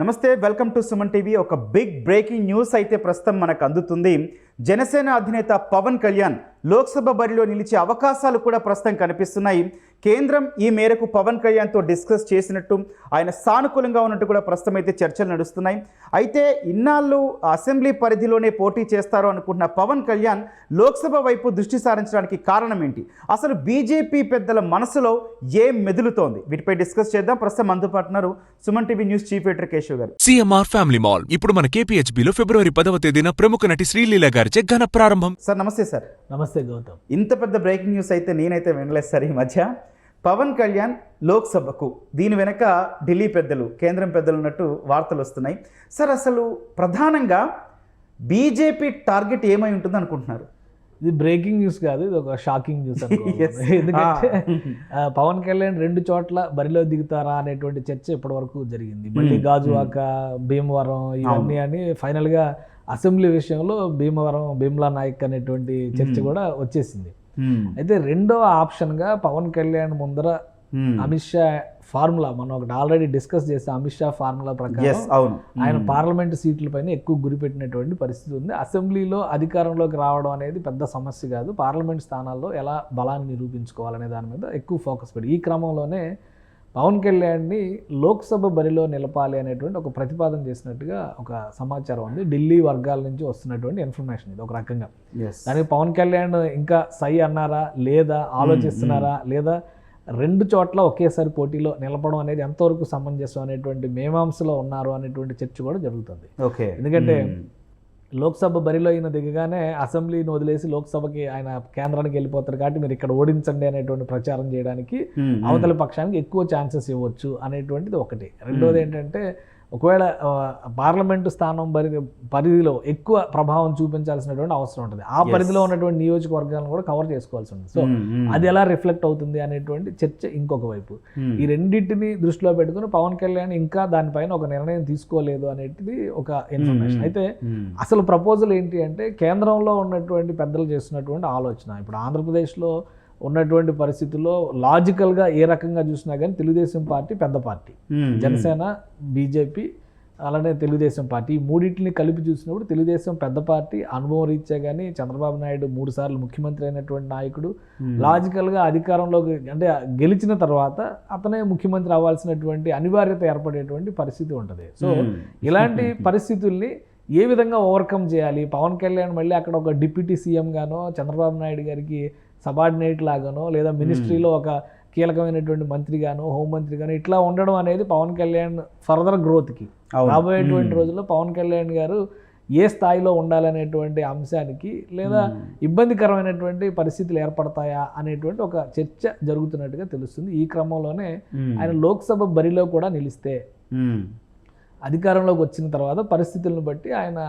నమస్తే welcome to Suman TV. ఒక big breaking news అయితే ప్రస్తుతం మనకు అందుతుంది. జనసేన అధినేత పవన్ కళ్యాణ్ లోక్సభ బరిలో నిలిచే అవకాశాలు కూడా ప్రస్తుతం కనిపిస్తున్నాయి. కేంద్రం ఈ మేరకు పవన్ కళ్యాణ్తో డిస్కస్ చేసినట్టు ఆయన సానుకూలంగా ఉన్నట్టు కూడా ప్రస్తుతం అయితే చర్చలు నడుస్తున్నాయి. అయితే ఇన్నాళ్ళు అసెంబ్లీ పరిధిలోనే పోటీ చేస్తారు అనుకుంటున్న పవన్ కళ్యాణ్ లోక్సభ వైపు దృష్టి సారించడానికి కారణం ఏంటి? అసలు బీజేపీ పెద్దల మనసులో ఏం మెదులుతోంది? వీటిపై డిస్కస్ చేద్దాం. ప్రస్తుతం అందుబాటున్నారు Suman TV news chief editor Keshav గారు. CMR family mall. ఇప్పుడు మన కేపీహెచ్బీలో ఫిబ్రవరి పదవ తేదీన ప్రముఖ నటి శ్రీలీల గారి గారిచే ఘన ప్రారంభం. సార్ నమస్తే సార్. నమస్తే గౌతమ్. ఇంత పెద్ద బ్రేకింగ్ న్యూస్ అయితే నేనైతే వినలేదు సార్ ఈ మధ్య. పవన్ కళ్యాణ్ లోక్సభకు దీని వెనక ఢిల్లీ పెద్దలు కేంద్రం పెద్దలు ఉన్నట్టు వార్తలు వస్తున్నాయి. సార్ అసలు ప్రధానంగా బీజేపీ టార్గెట్ ఏమై ఉంటుంది అనుకుంటున్నారు? ఇది బ్రేకింగ్ న్యూస్ కాదు ఇది ఒక షాకింగ్ న్యూస్. ఎందుకంటే పవన్ కళ్యాణ్ రెండు చోట్ల బరిలో దిగుతారా అనేటువంటి చర్చ ఇప్పటి వరకు జరిగింది. మళ్ళీ Hmm. గాజువాక భీమవరం ఇవన్నీ అని ఫైనల్గా అసెంబ్లీ విషయంలో భీమవరం భీమ్లా నాయక్ అనేటువంటి చర్చ. కూడా వచ్చేసింది. అయితే రెండవ ఆప్షన్గా పవన్ కళ్యాణ్ ముందర. అమిత్ షా ఫార్ములా మనం ఒకటి ఆల్రెడీ డిస్కస్ చేస్తే అమిత్ షా ఫార్ములా ప్రకారం అవును ఆయన. పార్లమెంట్ సీట్లపైన ఎక్కువ గురిపెట్టినటువంటి పరిస్థితి ఉంది అసెంబ్లీలో అధికారంలోకి రావడం అనేది పెద్ద సమస్య కాదు పార్లమెంట్ స్థానాల్లో ఎలా బలాన్ని నిరూపించుకోవాలనే దాని మీద ఎక్కువ ఫోకస్ పెట్టి ఈ క్రమంలోనే పవన్ కళ్యాణ్ని లోక్సభ బరిలో నిలపాలి అనేటువంటి ఒక ప్రతిపాదన చేసినట్టుగా ఒక సమాచారం ఉంది. ఢిల్లీ వర్గాల నుంచి వస్తున్నటువంటి ఇన్ఫర్మేషన్ ఇది ఒక రకంగా. Yes. దానికి పవన్ కళ్యాణ్ ఇంకా సై అన్నారా లేదా ఆలోచిస్తున్నారా లేదా రెండు చోట్ల ఒకేసారి పోటీలో నిలపడం అనేది ఎంతవరకు సమంజసం అనేటువంటి మేమాంసలో ఉన్నారు అనేటువంటి చర్చ కూడా జరుగుతుంది. ఓకే ఎందుకంటే Hmm. లోక్సభ బరిలో అయిన దిగగానే అసెంబ్లీని వదిలేసి లోక్సభకి ఆయన కేంద్రానికి వెళ్ళిపోతారు కాబట్టి మీరు ఇక్కడ ఓడించండి అనేటువంటి ప్రచారం చేయడానికి. అవతల పక్షానికి ఎక్కువ ఛాన్సెస్ ఇవ్వచ్చు అనేటువంటిది ఒకటి రెండోది ఏంటంటే ఒకవేళ పార్లమెంటు స్థానం పరిధి పరిధిలో ఎక్కువ ప్రభావం చూపించాల్సినటువంటి అవసరం ఉంటుంది ఆ. పరిధిలో ఉన్నటువంటి నియోజకవర్గాలను కూడా కవర్ చేసుకోవాల్సి ఉంటుంది సో Hmm. Hmm. అది ఎలా రిఫ్లెక్ట్ అవుతుంది అనేటువంటి చర్చ ఇంకొక వైపు Hmm. ఈ రెండింటిని దృష్టిలో పెట్టుకుని పవన్ కళ్యాణ్ ఇంకా దానిపైన ఒక నిర్ణయం తీసుకోలేదు అనేది ఒక ఇన్ఫర్మేషన్. అయితే. అసలు ప్రపోజల్ ఏంటి అంటే కేంద్రంలో ఉన్నటువంటి పెద్దలు చేస్తున్నటువంటి ఆలోచన ఇప్పుడు ఆంధ్రప్రదేశ్లో ఉన్నటువంటి పరిస్థితుల్లో లాజికల్గా ఏ రకంగా చూసినా కానీ తెలుగుదేశం పార్టీ పెద్ద పార్టీ. జనసేన బీజేపీ అలానే తెలుగుదేశం పార్టీ ఈ మూడింటిని కలిపి చూసినప్పుడు తెలుగుదేశం పెద్ద పార్టీ అనుభవం రీత్యా కానీ చంద్రబాబు నాయుడు మూడు సార్లు ముఖ్యమంత్రి అయినటువంటి నాయకుడు. లాజికల్గా అధికారంలోకి అంటే గెలిచిన తర్వాత అతనే ముఖ్యమంత్రి అవ్వాల్సినటువంటి అనివార్యత ఏర్పడేటువంటి పరిస్థితి ఉంటుంది సో. ఇలాంటి పరిస్థితుల్ని ఏ విధంగా ఓవర్కమ్ చేయాలి పవన్ కళ్యాణ్ మళ్ళీ అక్కడ ఒక డిప్యూటీ సీఎం గానో చంద్రబాబు నాయుడు గారికి సబార్డినేట్ లాగానో లేదా మినిస్ట్రీలో ఒక కీలకమైనటువంటి మంత్రిగానో హోంమంత్రిగానో ఇట్లా ఉండడం అనేది పవన్ కళ్యాణ్ ఫర్దర్ గ్రోత్కి. రాబోయేటువంటి. రోజుల్లో పవన్ కళ్యాణ్ గారు ఏ స్థాయిలో ఉండాలనేటువంటి అంశానికి లేదా. ఇబ్బందికరమైనటువంటి పరిస్థితులు ఏర్పడతాయా అనేటువంటి ఒక చర్చ జరుగుతున్నట్టుగా తెలుస్తుంది ఈ క్రమంలోనే. ఆయన లోక్సభ బరిలో కూడా నిలిస్తే. అధికారంలోకి వచ్చిన తర్వాత పరిస్థితులను బట్టి ఆయన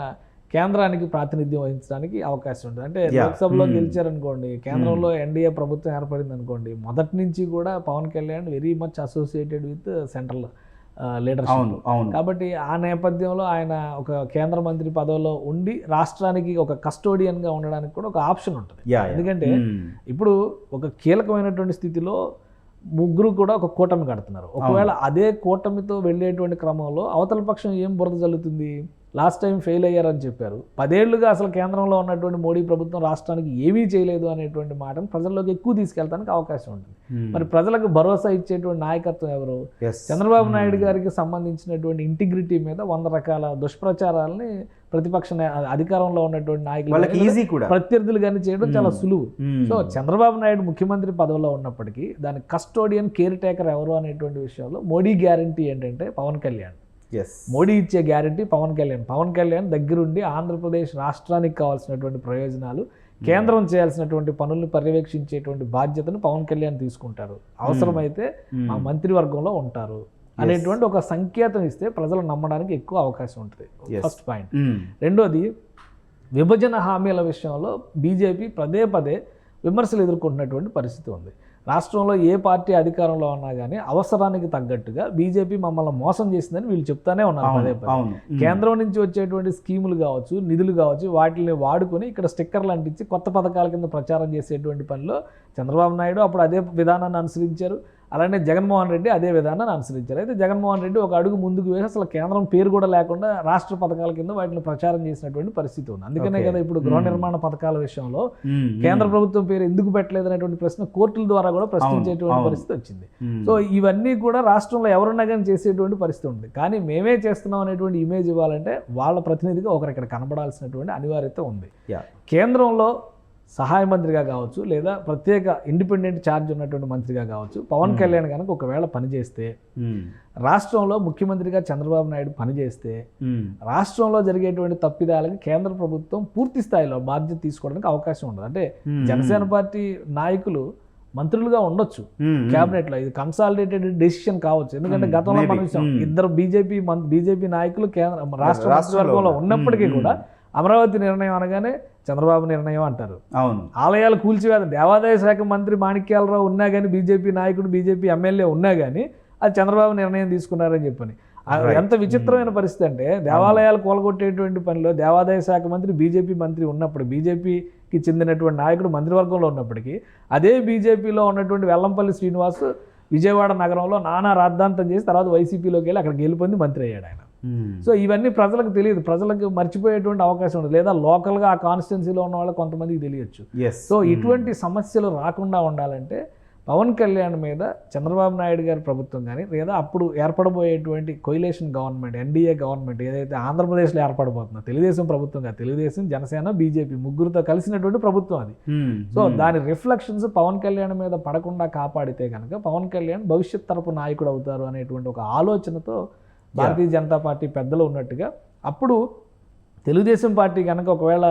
కేంద్రానికి ప్రాతినిధ్యం వహించడానికి అవకాశం ఉంటుంది అంటే. లోక్సభలో Hmm. గెలిచారనుకోండి కేంద్రంలో ఎన్డీఏ ప్రభుత్వం ఏర్పడింది అనుకోండి మొదటి నుంచి కూడా Pawan Kalyan very much associated with central leadership అవును అవును కాబట్టి ఆ నేపథ్యంలో ఆయన ఒక కేంద్ర మంత్రి పదవిలో ఉండి రాష్ట్రానికి ఒక కస్టోడియన్గా ఉండడానికి కూడా ఒక ఆప్షన్ ఉంటుంది. ఎందుకంటే Hmm. ఇప్పుడు ఒక కీలకమైనటువంటి స్థితిలో ముగ్గురు కూడా ఒక కూటమి కడుతున్నారు ఒకవేళ అదే కూటమితో వెళ్ళేటువంటి క్రమంలో అవతల పక్షం ఏం బురద జల్లుతుంది లాస్ట్ టైం ఫెయిల్ అయ్యారని చెప్పారు పదేళ్ళుగా అసలు కేంద్రంలో ఉన్నటువంటి మోడీ ప్రభుత్వం రాష్ట్రానికి ఏమీ చేయలేదు అనేటువంటి మాటను ప్రజల్లోకి ఎక్కువ తీసుకెళ్ళడానికి అవకాశం ఉంటుంది. మరి ప్రజలకు భరోసా ఇచ్చేటువంటి నాయకత్వం ఎవరు. చంద్రబాబు. నాయుడు గారికి సంబంధించినటువంటి ఇంటిగ్రిటీ మీద వంద రకాల దుష్ప్రచారాలని ప్రతిపక్ష అధికారంలో ఉన్నటువంటి నాయకులు ఈజీ కూడా ప్రత్యర్థులు కానీ చేయడం చాలా. సులువు. సో చంద్రబాబు నాయుడు ముఖ్యమంత్రి పదవిలో ఉన్నప్పటికీ దాని కస్టోడియన్ కేర్ టేకర్ ఎవరు అనేటువంటి విషయంలో మోడీ గ్యారంటీ ఏంటంటే పవన్ కళ్యాణ్. మోడీ ఇచ్చే గ్యారంటీ పవన్ కళ్యాణ్. పవన్ కళ్యాణ్ దగ్గరుండి ఆంధ్రప్రదేశ్ రాష్ట్రానికి కావాల్సినటువంటి ప్రయోజనాలు కేంద్రం చేయాల్సినటువంటి పనులను పర్యవేక్షించేటువంటి బాధ్యతను పవన్ కళ్యాణ్ తీసుకుంటారు. అవసరమైతే Hmm. ఆ మంత్రివర్గంలో ఉంటారు. అనేటువంటి ఒక సంకేతం ఇస్తే ప్రజలు నమ్మడానికి ఎక్కువ అవకాశం ఉంటుంది. First point Hmm. రెండోది విభజన హామీల విషయంలో బీజేపీ పదే పదే విమర్శలు ఎదుర్కొంటున్నటువంటి పరిస్థితి ఉంది. రాష్ట్రంలో ఏ పార్టీ అధికారంలో ఉన్నా కానీ అవసరానికి తగ్గట్టుగా బీజేపీ మమ్మల్ని మోసం చేసిందని వీళ్ళు చెప్తానే ఉన్నారు Hmm. కేంద్రం నుంచి వచ్చేటువంటి స్కీములు కావచ్చు నిధులు కావచ్చు వాటిని వాడుకొని ఇక్కడ స్టిక్కర్లు అంటించి కొత్త పథకాల కింద ప్రచారం చేసేటువంటి పనిలో చంద్రబాబు నాయుడు అప్పుడు అదే విధానాన్ని అనుసరించారు. అలానే జగన్మోహన్ రెడ్డి అదే విధానాన్ని అనుసరించారు అయితే జగన్మోహన్ రెడ్డి ఒక అడుగు ముందుకు వేసి అసలు కేంద్రం పేరు కూడా లేకుండా రాష్ట్ర పథకాల కింద వాటిని ప్రచారం చేసినటువంటి పరిస్థితి ఉంది అందుకనే. కదా ఇప్పుడు గృహ. నిర్మాణ పథకాల విషయంలో. కేంద్ర ప్రభుత్వం పేరు ఎందుకు పెట్టలేదు అనేటువంటి ప్రశ్న కోర్టుల ద్వారా కూడా ప్రశ్నించేటువంటి. పరిస్థితి వచ్చింది. సో ఇవన్నీ కూడా రాష్ట్రంలో ఎవరున్నా కానీ చేసేటువంటి పరిస్థితి ఉంది కానీ మేమే చేస్తున్నాం అనేటువంటి ఇమేజ్ ఇవ్వాలంటే వాళ్ళ ప్రతినిధిగా ఒకరు ఇక్కడ కనబడాల్సినటువంటి అనివార్యత ఉంది. కేంద్రంలో సహాయ మంత్రిగా కావచ్చు లేదా ప్రత్యేక ఇండిపెండెంట్ ఛార్జ్ ఉన్నటువంటి మంత్రిగా కావచ్చు పవన్ కళ్యాణ్ కనుక ఒకవేళ పనిచేస్తే. రాష్ట్రంలో ముఖ్యమంత్రిగా చంద్రబాబు నాయుడు పనిచేస్తే. రాష్ట్రంలో జరిగేటువంటి తప్పిదాలకి కేంద్ర ప్రభుత్వం పూర్తి స్థాయిలో బాధ్యత తీసుకోవడానికి అవకాశం ఉండదు అంటే. జనసేన పార్టీ నాయకులు మంత్రులుగా ఉండొచ్చు మ్మ్. క్యాబినెట్లో ఇది కన్సాలిడేటెడ్ డెసిషన్ కావచ్చు ఎందుకంటే గతంలో మనం. ఇద్దరు బీజేపీ బీజేపీ నాయకులు కేంద్ర రాష్ట్ర ఉన్నారు. ఉన్నప్పటికీ కూడా. అమరావతి నిర్ణయం అనగానే చంద్రబాబు నిర్ణయం అంటారు. అవును. ఆలయాలు కూల్చివేత దేవాదాయ శాఖ మంత్రి మాణిక్యాలరావు ఉన్నా కానీ బీజేపీ నాయకుడు బీజేపీ ఎమ్మెల్యే ఉన్నా కానీ అది చంద్రబాబు నిర్ణయం తీసుకున్నారని చెప్పని. ఎంత విచిత్రమైన పరిస్థితి అంటే దేవాలయాలు కూలగొట్టేటువంటి పనిలో దేవాదాయ శాఖ మంత్రి బీజేపీ మంత్రి ఉన్నప్పుడు బీజేపీకి చెందినటువంటి నాయకుడు మంత్రివర్గంలో ఉన్నప్పటికీ అదే బీజేపీలో ఉన్నటువంటి వెల్లంపల్లి శ్రీనివాస్ విజయవాడ నగరంలో నానా రాద్ధాంతం చేసి తర్వాత వైసీపీలోకి వెళ్ళి అక్కడ గెలుపొంది మంత్రి అయ్యాడు ఆయన. సో ఇవన్నీ ప్రజలకు తెలియదు ప్రజలకు మర్చిపోయేటువంటి అవకాశం ఉండదు లేదా లోకల్గా ఆ కాన్స్టిట్యున్సీలో ఉన్న వాళ్ళకి కొంతమందికి తెలియచ్చు. So hmm. ఇటువంటి సమస్యలు రాకుండా ఉండాలంటే పవన్ కళ్యాణ్ మీద చంద్రబాబు నాయుడు గారి ప్రభుత్వం కానీ లేదా అప్పుడు ఏర్పడబోయేటువంటి కొయిలేషన్ గవర్నమెంట్ ఎన్డీఏ గవర్నమెంట్ ఏదైతే ఆంధ్రప్రదేశ్లో ఏర్పడబోతుందో తెలుగుదేశం ప్రభుత్వం కాదు తెలుగుదేశం జనసేన బీజేపీ ముగ్గురుతో కలిసినటువంటి ప్రభుత్వం అది మ్మ్. సో. దాని రిఫ్లెక్షన్స్ పవన్ కళ్యాణ్ మీద పడకుండా కాపాడితే కనుక పవన్ కళ్యాణ్ భవిష్యత్ తరపు నాయకుడు అవుతారు అనేటువంటి ఒక ఆలోచనతో భారతీయ జనతా పార్టీ పెద్దలు ఉన్నట్టుగా అప్పుడు తెలుగుదేశం పార్టీ కనుక ఒకవేళ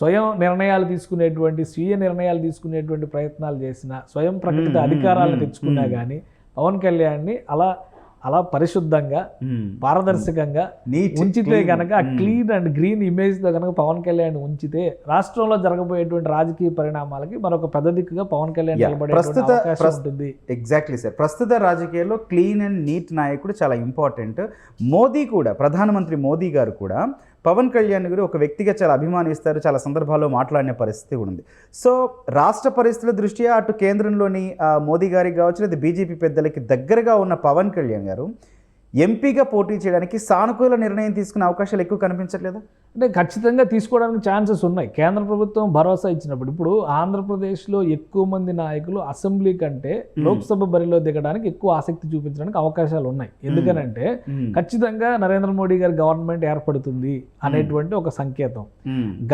స్వయం నిర్ణయాలు తీసుకునేటువంటి స్వీయ నిర్ణయాలు తీసుకునేటువంటి ప్రయత్నాలు చేసిన స్వయం ప్రకటిత అధికారాలను తెచ్చుకున్నా. కానీ పవన్ కళ్యాణ్ని అలా అలా పరిశుద్ధంగా. పారదర్శకంగా ఉంచితే. కనుక. క్లీన్ అండ్ గ్రీన్ ఇమేజ్తో కనుక పవన్ కళ్యాణ్ ఉంచితే రాష్ట్రంలో జరగబోయేటువంటి రాజకీయ పరిణామాలకి మరొక పెద్ద దిక్కుగా పవన్ కళ్యాణ్. నిలబడే ప్రస్తుత- ఉంటుంది ఎగ్జాక్ట్లీ సార్ ప్రస్తుత రాజకీయాల్లో క్లీన్ అండ్ నీట్ నాయకుడు చాలా ఇంపార్టెంట్ మోదీ కూడా ప్రధానమంత్రి మోదీ గారు కూడా పవన్ కళ్యాణ్ గారు ఒక వ్యక్తిగా చాలా అభిమానిస్తారు చాలా సందర్భాల్లో మాట్లాడిన పరిస్థితి ఉంది. సో రాష్ట్ర పరిస్థితుల దృష్ట్యా అటు కేంద్రంలోని మోదీ గారికి కావచ్చు లేదా బీజేపీ పెద్దలకి దగ్గరగా ఉన్న పవన్ కళ్యాణ్ గారు ఎంపీగా పోటీ చేయడానికి సానుకూల నిర్ణయం తీసుకునే అవకాశాలు ఎక్కువ కనిపించట్లేదా? అంటే ఖచ్చితంగా తీసుకోవడానికి ఛాన్సెస్ ఉన్నాయి. కేంద్ర ప్రభుత్వం భరోసా ఇచ్చినప్పుడు ఇప్పుడు ఆంధ్రప్రదేశ్లో ఎక్కువ మంది నాయకులు అసెంబ్లీ కంటే లోక్సభ బరిలో దిగడానికి ఎక్కువ ఆసక్తి చూపించడానికి అవకాశాలు ఉన్నాయి. ఎందుకనంటే. ఖచ్చితంగా నరేంద్ర మోడీ గారి గవర్నమెంట్ ఏర్పడుతుంది అనేటువంటి ఒక సంకేతం.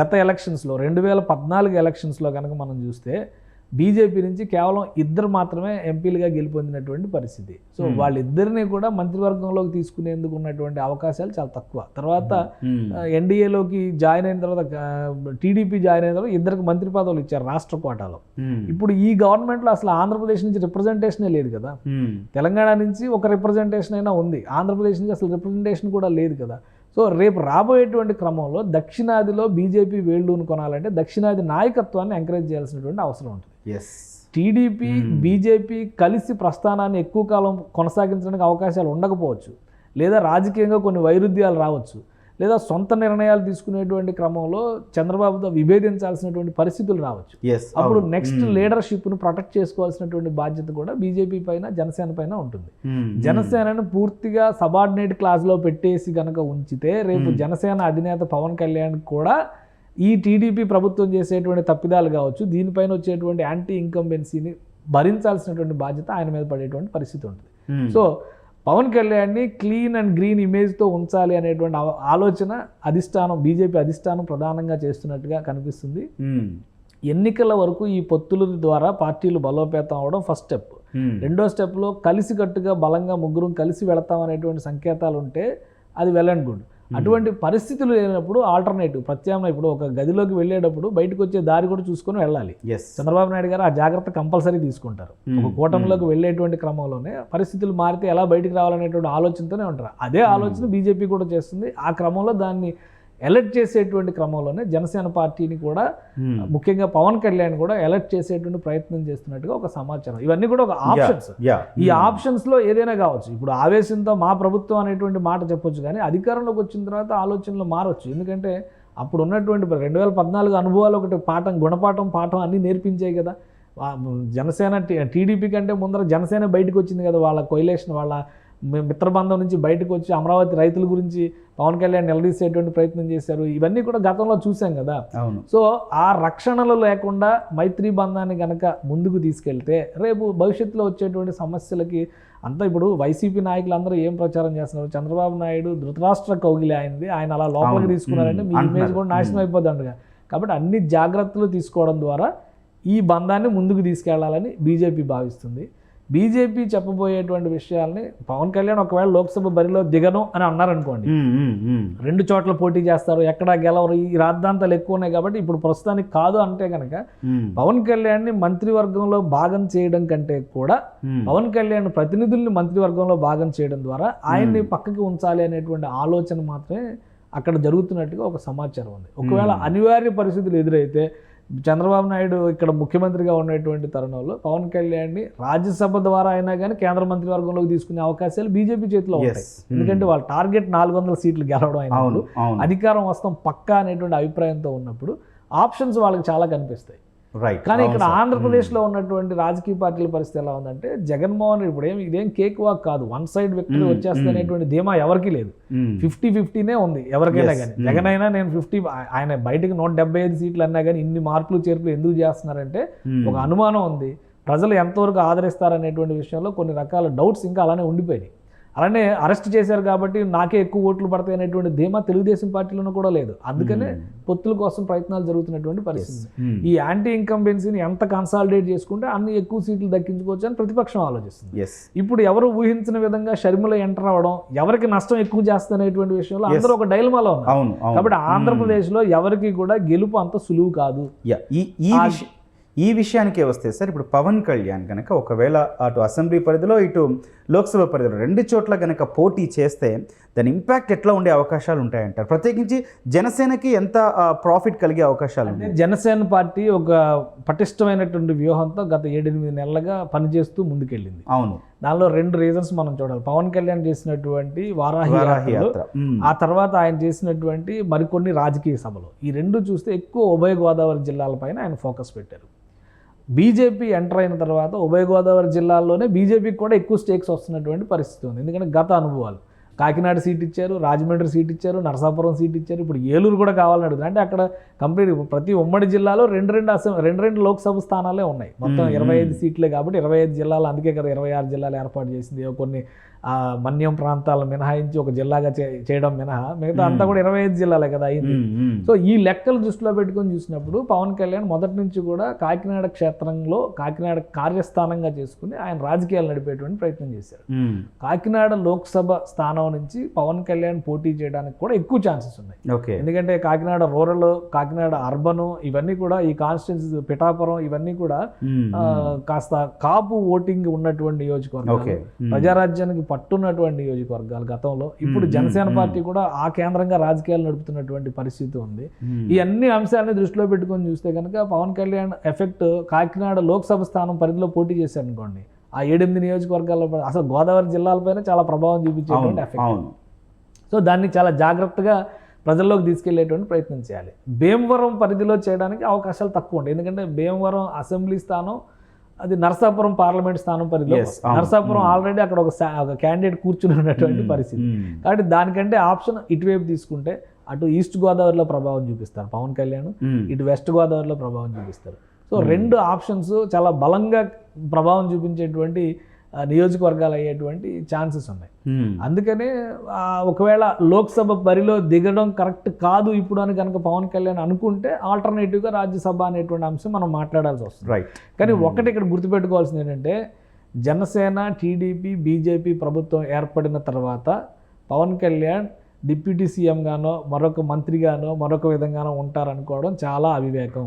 గత ఎలక్షన్స్లో రెండు వేల పద్నాలుగు ఎలక్షన్స్లో కనుక మనం చూస్తే బీజేపీ నుంచి కేవలం ఇద్దరు మాత్రమే ఎంపీలుగా గెలుపొందినటువంటి పరిస్థితి సో Hmm. వాళ్ళిద్దరిని కూడా మంత్రివర్గంలోకి తీసుకునేందుకు ఉన్నటువంటి అవకాశాలు చాలా తక్కువ తర్వాత మ్మ్. ఎన్డీఏలోకి జాయిన్ అయిన తర్వాత టీడీపీ జాయిన్ అయిన తర్వాత ఇద్దరికి మంత్రి పదవులు ఇచ్చారు రాష్ట్ర కోటాలో మ్మ్. ఇప్పుడు ఈ గవర్నమెంట్లో అసలు ఆంధ్రప్రదేశ్ నుంచి రిప్రజెంటేషనే లేదు కదా. తెలంగాణ నుంచి ఒక రిప్రజెంటేషన్ అయినా ఉంది ఆంధ్రప్రదేశ్ నుంచి అసలు రిప్రజెంటేషన్ కూడా లేదు కదా సో రేపు రాబోయేటువంటి క్రమంలో దక్షిణాదిలో బీజేపీ వేళ్ళూను కొనాలంటే దక్షిణాది నాయకత్వాన్ని ఎంకరేజ్ చేయాల్సినటువంటి అవసరం ఉంటుంది టీడీపీ Hmm. బీజేపీ కలిసి ప్రస్థానాన్ని ఎక్కువ కాలం కొనసాగించడానికి అవకాశాలు ఉండకపోవచ్చు. లేదా రాజకీయంగా కొన్ని వైరుధ్యాలు రావచ్చు. లేదా సొంత నిర్ణయాలు తీసుకునేటువంటి క్రమంలో చంద్రబాబుతో విభేదించాల్సినటువంటి పరిస్థితులు రావచ్చు. అప్పుడు నెక్స్ట్ లీడర్షిప్ను ప్రొటెక్ట్ చేసుకోవాల్సినటువంటి బాధ్యత కూడా బీజేపీ పైన జనసేన పైన ఉంటుంది. జనసేనను పూర్తిగా సబార్డినేట్ క్లాస్లో పెట్టేసి కనుక ఉంచితే రేపు Hmm. జనసేన అధినేత పవన్ కళ్యాణ్ కూడా ఈ టీడీపీ ప్రభుత్వం చేసేటువంటి తప్పిదాలు కావచ్చు దీనిపైన వచ్చేటువంటి యాంటీ ఇన్కంబెన్సీని భరించాల్సినటువంటి బాధ్యత ఆయన మీద పడేటువంటి పరిస్థితి ఉంటుంది. సో పవన్ కళ్యాణ్ని క్లీన్ అండ్ గ్రీన్ ఇమేజ్తో ఉంచాలి అనేటువంటి ఆలోచన అధిష్టానం బీజేపీ అధిష్టానం ప్రధానంగా చేస్తున్నట్టుగా కనిపిస్తుంది. ఎన్నికల వరకు ఈ పొత్తుల ద్వారా పార్టీలు బలోపేతం అవడం ఫస్ట్ స్టెప్ రెండో స్టెప్లో కలిసికట్టుగా బలంగా ముగ్గురం కలిసి వెళతాం అనేటువంటి సంకేతాలు ఉంటే అది వెల్ అండ్ గుడ్. అటువంటి పరిస్థితులు లేనప్పుడు ఆల్టర్నేటివ్ ప్రత్యామ్నాయం. ఇప్పుడు ఒక గదిలోకి వెళ్ళేటప్పుడు బయటకు వచ్చే దారి కూడా చూసుకొని వెళ్ళాలి. ఎస్ చంద్రబాబు నాయుడు గారు ఆ జాగ్రత్త కంపల్సరీ తీసుకుంటారు. ఒక కూటమిలోకి వెళ్ళేటువంటి క్రమంలోనే పరిస్థితులు మారితే ఎలా బయటికి రావాలనేటువంటి ఆలోచనతోనే ఉంటారు. అదే ఆలోచన బీజేపీ కూడా చేస్తుంది. ఆ క్రమంలో దాన్ని ఎలర్ట్ చేసేటువంటి క్రమంలోనే జనసేన పార్టీని కూడా ముఖ్యంగా పవన్ కళ్యాణ్ కూడా ఎలర్ట్ చేసేటువంటి ప్రయత్నం చేస్తున్నట్టుగా ఒక సమాచారం. ఇవన్నీ కూడా ఒక ఆప్షన్స్ ఈ ఆప్షన్స్లో ఏదైనా కావచ్చు. ఇప్పుడు ఆవేశంతో మా ప్రభుత్వం అనేటువంటి మాట చెప్పొచ్చు కానీ అధికారంలోకి వచ్చిన తర్వాత ఆలోచనలు మారొచ్చు. ఎందుకంటే అప్పుడు ఉన్నటువంటి రెండు వేల పద్నాలుగు అనుభవాలు ఒకటి పాఠం గుణపాఠం పాఠం అన్నీ నేర్పించాయి కదా. జనసేన టీడీపీ కంటే ముందర జనసేన బయటకు వచ్చింది కదా వాళ్ళ కొయిలేషన్ వాళ్ళ మిత్రబంధం నుంచి బయటకు వచ్చి అమరావతి రైతుల గురించి పవన్ కళ్యాణ్ నిలదీసేటువంటి ప్రయత్నం చేశారు. ఇవన్నీ కూడా గతంలో చూసాం కదా. అవును. సో ఆ రక్షణలు లేకుండా మైత్రీ బంధాన్ని గనక ముందుకు తీసుకెళ్తే రేపు భవిష్యత్తులో వచ్చేటువంటి సమస్యలకి అంతా ఇప్పుడు వైసీపీ నాయకులు అందరూ ఏం ప్రచారం చేస్తున్నారు? చంద్రబాబు నాయుడు ధృతరాష్ట్ర కౌగిలి అయింది ఆయన అలా లోపలికి. తీసుకున్నారంటే మీ. ఇమేజ్. కూడా నాశనం అయిపోతుంది కాబట్టి అన్ని జాగ్రత్తలు తీసుకోవడం ద్వారా ఈ బంధాన్ని ముందుకు తీసుకెళ్ళాలని బీజేపీ భావిస్తుంది. బీజేపీ చెప్పబోయేటువంటి విషయాల్ని పవన్ కళ్యాణ్ ఒకవేళ లోక్సభ బరిలో దిగను అని అన్నారనుకోండి. రెండు చోట్ల పోటీ చేస్తారు ఎక్కడ గెలవరు ఈ రాద్ధాంతాలు ఎక్కువ ఉన్నాయి కాబట్టి ఇప్పుడు ప్రస్తుతానికి కాదు అంటే కనుక పవన్ కళ్యాణ్ని మంత్రివర్గంలో భాగం చేయడం కంటే కూడా. పవన్ కళ్యాణ్ ప్రతినిధుల్ని మంత్రివర్గంలో భాగం చేయడం ద్వారా ఆయన్ని పక్కకి ఉంచాలి అనేటువంటి ఆలోచన మాత్రమే అక్కడ జరుగుతున్నట్టుగా ఒక సమాచారం ఉంది. ఒకవేళ అనివార్య పరిస్థితులు ఎదురైతే చంద్రబాబు నాయుడు ఇక్కడ ముఖ్యమంత్రిగా ఉన్నటువంటి తరుణంలో పవన్ కళ్యాణ్ని రాజ్యసభ ద్వారా అయినా కానీ కేంద్ర మంత్రివర్గంలోకి తీసుకునే అవకాశాలు బీజేపీ చేతిలో ఉంటాయి. ఎందుకంటే వాళ్ళ టార్గెట్ నాలుగు వందల సీట్లు గెలవడం అయినప్పుడు అధికారం వస్తాం పక్కా అనేటువంటి అభిప్రాయంతో ఉన్నప్పుడు ఆప్షన్స్ వాళ్ళకి చాలా కనిపిస్తాయి. రైట్ కానీ ఇక్కడ. ఆంధ్రప్రదేశ్లో ఉన్నటువంటి రాజకీయ పార్టీల పరిస్థితి ఎలా ఉందంటే జగన్మోహన్ రెడ్డి ఇప్పుడు ఏం ఇదేం కేక్ వాక్ కాదు వన్ సైడ్ విక్టరీ మ్మ్, వచ్చేస్తుంది అనేటువంటి ధీమా ఎవరికి లేదు. ఫిఫ్టీ ఫిఫ్టీనే ఉంది ఎవరికైనా కానీ. జగన్ అయినా నేను ఫిఫ్టీ ఆయన బయటకు నూట డెబ్బై ఐదు సీట్లు అన్నా కానీ ఇన్ని మార్పులు చేర్పులు ఎందుకు చేస్తున్నారంటే. ఒక అనుమానం ఉంది. ప్రజలు ఎంతవరకు ఆదరిస్తారనేటువంటి విషయంలో కొన్ని రకాల డౌట్స్ ఇంకా అలానే ఉండిపోయినాయి. అలానే అరెస్ట్ చేశారు కాబట్టి నాకే ఎక్కువ ఓట్లు పడతాయి అనేటువంటి ధీమా తెలుగుదేశం పార్టీలోనూ కూడా లేదు. అందుకనే పొత్తుల కోసం ప్రయత్నాలు జరుగుతున్నటువంటి పరిస్థితి. ఉమ్. ఈ యాంటీ ఇన్కంబెన్సీని ఎంత కన్సాలిడేట్ చేసుకుంటే అన్ని ఎక్కువ సీట్లు దక్కించుకోవచ్చు అని ప్రతిపక్షం ఆలోచిస్తుంది. ఇప్పుడు ఎవరు ఊహించిన విధంగా షర్మిల ఎంటర్ అవ్వడం ఎవరికి నష్టం ఎక్కువ చేస్తున్నటువంటి విషయంలో అందరూ ఒక డైలమాలో ఉన్నారు. కాబట్టి ఆంధ్రప్రదేశ్లో ఎవరికి కూడా గెలుపు అంత సులువు కాదు. ఈ ఈ విష- ఈ విషయానికే వస్తే సార్ ఇప్పుడు పవన్ కళ్యాణ్ కనుక ఒకవేళ అటు అసెంబ్లీ పరిధిలో ఇటు లోక్సభ పరిధిలో రెండు చోట్ల కనుక పోటీ చేస్తే దాని ఇంపాక్ట్ ఎట్లా ఉండే అవకాశాలు ఉంటాయంటారు? ప్రత్యేకించి జనసేనకి ఎంత ప్రాఫిట్ కలిగే అవకాశాలు ఉన్నాయి? జనసేన పార్టీ ఒక పటిష్టమైనటువంటి వ్యూహంతో గత ఏడెనిమిది నెలలుగా పనిచేస్తూ ముందుకెళ్ళింది. అవును. దానిలో రెండు రీజన్స్ మనం చూడాలి. పవన్ కళ్యాణ్ చేసినటువంటి వారాహి యాత్ర. ఆ తర్వాత ఆయన చేసినటువంటి మరికొన్ని రాజకీయ సభలు. ఈ రెండు చూస్తే ఎక్కువ ఉభయ గోదావరి జిల్లాలపైన ఆయన ఫోకస్ పెట్టారు. బీజేపీ ఎంటర్ అయిన తర్వాత ఉభయ గోదావరి జిల్లాల్లోనే బీజేపీకి కూడా ఎక్కువ స్టేక్స్ వస్తున్నటువంటి పరిస్థితి ఉంది. ఎందుకంటే గత అనుభవాలు. కాకినాడ సీట్ ఇచ్చారు రాజమండ్రి సీట్ ఇచ్చారు నరసాపురం సీట్ ఇచ్చారు. ఇప్పుడు ఏలూరు కూడా కావాలని అడుగుతున్నారు. అంటే అక్కడ కంప్లీట్ ప్రతి ఉమ్మడి జిల్లాలో రెండు రెండు అసెం రెండు రెండు లోక్సభ స్థానాలే ఉన్నాయి. మొత్తం. ఇరవై ఐదు సీట్లే కాబట్టి ఇరవై ఐదు జిల్లాలు అందుకే కదా ఇరవై ఆరు జిల్లాలు ఏర్పాటు చేసింది. కొన్ని ఆ, మన్యం ప్రాంతాలను మినహాయించి ఒక జిల్లాగా చేయడం మినహా. మిగతా అంతా కూడా ఇరవై ఐదు జిల్లాలే కదా అయింది. సో ఈ లెక్కలు దృష్టిలో పెట్టుకొని చూసినప్పుడు పవన్ కళ్యాణ్ మొదటి నుంచి కూడా కాకినాడ క్షేత్రంలో కాకినాడ కార్యస్థానంగా చేసుకుని ఆయన రాజకీయాలు నడిపేటువంటి ప్రయత్నం చేశారు. కాకినాడ లోక్సభ స్థానం నుంచి పవన్ కళ్యాణ్ పోటీ చేయడానికి కూడా ఎక్కువ ఛాన్సెస్ ఉన్నాయి. ఓకే. ఎందుకంటే కాకినాడ రూరల్ కాకినాడ అర్బన్ ఇవన్నీ కూడా ఈ కాన్స్టిట్యున్సీ పిఠాపురం ఇవన్నీ కూడా కాస్త కాపు ఓటింగ్ ఉన్నటువంటి నియోజకవర్గాలు. ప్రజారాజ్యానికి పట్టున్నటువంటి నియోజకవర్గాలు గతంలో. ఇప్పుడు జనసేన. పార్టీ కూడా ఆ కేంద్రంగా రాజకీయాలు నడుపుతున్నటువంటి పరిస్థితి ఉంది. ఈ అన్ని అంశాలని దృష్టిలో పెట్టుకొని చూస్తే కనుక పవన్ కళ్యాణ్ ఎఫెక్ట్ కాకినాడ లోక్సభ స్థానం పరిధిలో పోటీ చేశారు అనుకోండి ఆ ఏడెనిమిది నియోజకవర్గాల్లో అసలు గోదావరి జిల్లాలపైన చాలా ప్రభావం చూపించేటువంటి ఎఫెక్ట్ సో దాన్ని చాలా జాగ్రత్తగా ప్రజల్లోకి తీసుకెళ్ళేటువంటి ప్రయత్నం చేయాలి భీమవరం పరిధిలో చేయడానికి అవకాశాలు తక్కువ ఉంటాయి ఎందుకంటే భీమవరం అసెంబ్లీ స్థానం అది నరసాపురం పార్లమెంట్ స్థానం పరిధిలో. నరసాపురం Mm. ఆల్రెడీ అక్కడ ఒక క్యాండిడేట్ కూర్చుని ఉన్నటువంటి ఉమ్, పరిస్థితి ఉమ్. కాబట్టి దానికంటే ఆప్షన్ ఇటువైపు తీసుకుంటే అటు ఈస్ట్ గోదావరిలో ప్రభావం చూపిస్తారు పవన్ కళ్యాణ్. ఇటు వెస్ట్ గోదావరిలో ప్రభావం చూపిస్తారు సో రెండు ఆప్షన్స్ చాలా బలంగా ప్రభావం చూపించేటువంటి నియోజకవర్గాలు అయ్యేటువంటి ఛాన్సెస్ ఉన్నాయి. ఉమ్. అందుకనే ఒకవేళ లోక్సభ బరిలో దిగడం కరెక్ట్ కాదు ఇప్పుడు అని కనుక పవన్ కళ్యాణ్ అనుకుంటే ఆల్టర్నేటివ్గా రాజ్యసభ అనేటువంటి అంశం మనం మాట్లాడాల్సి వస్తుంది. రైట్ కానీ ఒకటి ఇక్కడ గుర్తుపెట్టుకోవాల్సింది ఏంటంటే జనసేన టీడీపీ బీజేపీ ప్రభుత్వం ఏర్పడిన తర్వాత పవన్ కళ్యాణ్ డిప్యూటీ సీఎంగానో మరొక మంత్రిగానో మరొక విధంగానో ఉంటారనుకోవడం చాలా అవివేకం.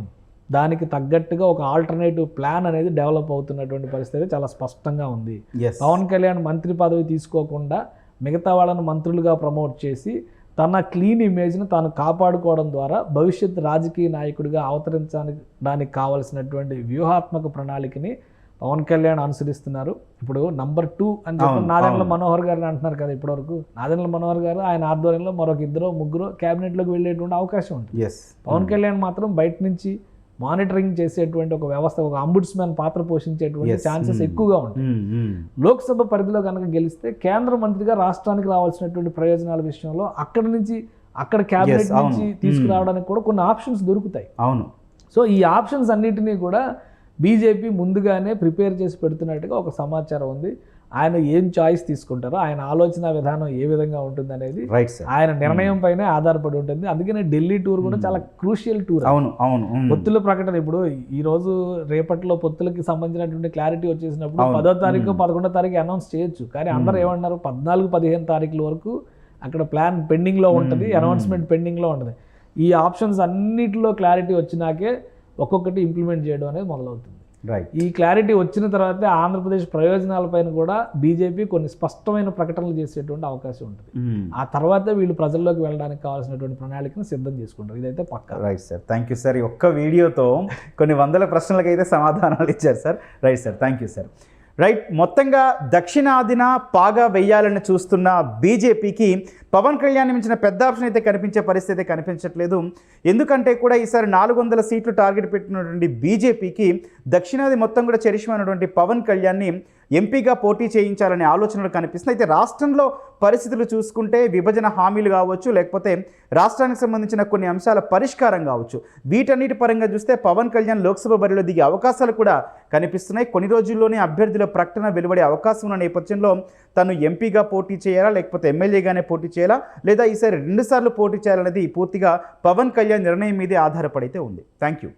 దానికి తగ్గట్టుగా ఒక ఆల్టర్నేటివ్ ప్లాన్ అనేది డెవలప్ అవుతున్నటువంటి పరిస్థితి చాలా స్పష్టంగా ఉంది. పవన్ కళ్యాణ్ మంత్రి పదవి తీసుకోకుండా మిగతా వాళ్ళని మంత్రులుగా ప్రమోట్ చేసి తన క్లీన్ ఇమేజ్ని తాను కాపాడుకోవడం ద్వారా భవిష్యత్ రాజకీయ నాయకుడిగా అవతరించడానికి దానికి కావలసినటువంటి వ్యూహాత్మక ప్రణాళికని పవన్ కళ్యాణ్ అనుసరిస్తున్నారు. ఇప్పుడు నంబర్ టూ అని చెప్పి నాదెండ్ల. మనోహర్ గారిని అంటున్నారు కదా ఇప్పటివరకు. నాదెండ్ల మనోహర్ గారు ఆయన ఆధ్వర్యంలో మరొక ఇద్దరు ముగ్గురు క్యాబినెట్లోకి వెళ్ళేటువంటి అవకాశం ఉంటుంది. పవన్ కళ్యాణ్ మాత్రం బయట నుంచి మానిటరింగ్ చేసేటువంటి ఒక వ్యవస్థ ఒక అంబుడ్స్మెన్ పాత్ర పోషించేటువంటి. Chances Hmm. ఎక్కువగా ఉంటాయి మ్మ్, మ్మ్. లోక్సభ పరిధిలో కనుక గెలిస్తే కేంద్ర మంత్రిగా రాష్ట్రానికి రావాల్సినటువంటి ప్రయోజనాల విషయంలో అక్కడి నుంచి అక్కడ క్యాబినెట్. నుంచి తీసుకురావడానికి కూడా కొన్ని ఆప్షన్స్ దొరుకుతాయి అవును సో ఈ ఆప్షన్స్ అన్నిటినీ కూడా బీజేపీ ముందుగానే ప్రిపేర్ చేసి పెడుతున్నట్టుగా ఒక సమాచారం ఉంది ఆయన ఏం చాయిస్ తీసుకుంటారో ఆయన ఆలోచన విధానం ఏ విధంగా ఉంటుంది అనేది ఆయన నిర్ణయం పైనే ఆధారపడి ఉంటుంది. అందుకనే ఢిల్లీ టూర్ కూడా చాలా క్రూషియల్ టూర్ అవును అవును. మ్మ్. పొత్తుల ప్రకటన ఇప్పుడు ఈ రోజు రేపట్లో పొత్తులకి సంబంధించినటువంటి క్లారిటీ వచ్చేసినప్పుడు. పదో తారీఖు. పదకొండో తారీఖు అనౌన్స్ చేయొచ్చు. కానీ అందరూ ఏమన్నారు పద్నాలుగు పదిహేను తారీఖుల వరకు అక్కడ ప్లాన్ పెండింగ్లో ఉంటుంది. అనౌన్స్మెంట్ పెండింగ్లో ఉంటుంది. ఈ ఆప్షన్స్ అన్నిటిలో క్లారిటీ వచ్చినాకే ఒక్కొక్కటి ఇంప్లిమెంట్ చేయడం అనేది మొదలవుతుంది. ఈ క్లారిటీ వచ్చిన తర్వాతే ఆంధ్రప్రదేశ్ ప్రయోజనాలపైన కూడా బీజేపీ కొన్ని స్పష్టమైన ప్రకటనలు చేసేటువంటి అవకాశం ఉంటుంది. మ్మ్. ఆ తర్వాతే వీళ్ళు ప్రజల్లోకి వెళ్ళడానికి కావాల్సినటువంటి ప్రణాళికను సిద్ధం చేసుకుంటారు. ఇదైతే పక్కా. Right sir thank you sir ఈ ఒక్క వీడియోతో కొన్ని వందల ప్రశ్నలకు అయితే సమాధానాలు ఇచ్చారు sir right sir thank you sir right మొత్తంగా దక్షిణాదిన పాగా వెయ్యాలని చూస్తున్న బీజేపీకి పవన్ కళ్యాణ్ మించిన పెద్ద ఆప్షన్ అయితే కనిపించే పరిస్థితి అయితే కనిపించట్లేదు. ఎందుకంటే కూడా ఈసారి నాలుగు వందల సీట్లు టార్గెట్ పెట్టినటువంటి బీజేపీకి దక్షిణాది మొత్తం కూడా చరిష్మైనటువంటి పవన్ కళ్యాణ్ని ఎంపీగా పోటీ చేయించాలనే ఆలోచనలు కనిపిస్తుంది అయితే రాష్ట్రంలో పరిస్థితులు చూసుకుంటే విభజన హామీలు కావచ్చు లేకపోతే రాష్ట్రానికి సంబంధించిన కొన్ని అంశాల పరిష్కారం కావచ్చు. వీటన్నిటి పరంగా చూస్తే పవన్ కళ్యాణ్ లోక్సభ బరిలో దిగే అవకాశాలు కూడా కనిపిస్తున్నాయి. కొన్ని రోజుల్లోనే అభ్యర్థుల ప్రకటన వెలువడే అవకాశం ఉన్న నేపథ్యంలో తను ఎంపీగా పోటీ చేయాలా లేకపోతే ఎమ్మెల్యేగానే పోటీ చేయాలి లేదా ఈసారి రెండుసార్లు పోటీ చేయాలనేది పూర్తిగా పవన్ కళ్యాణ్ నిర్ణయం మీదే ఆధారపడైతే ఉంది. Thank you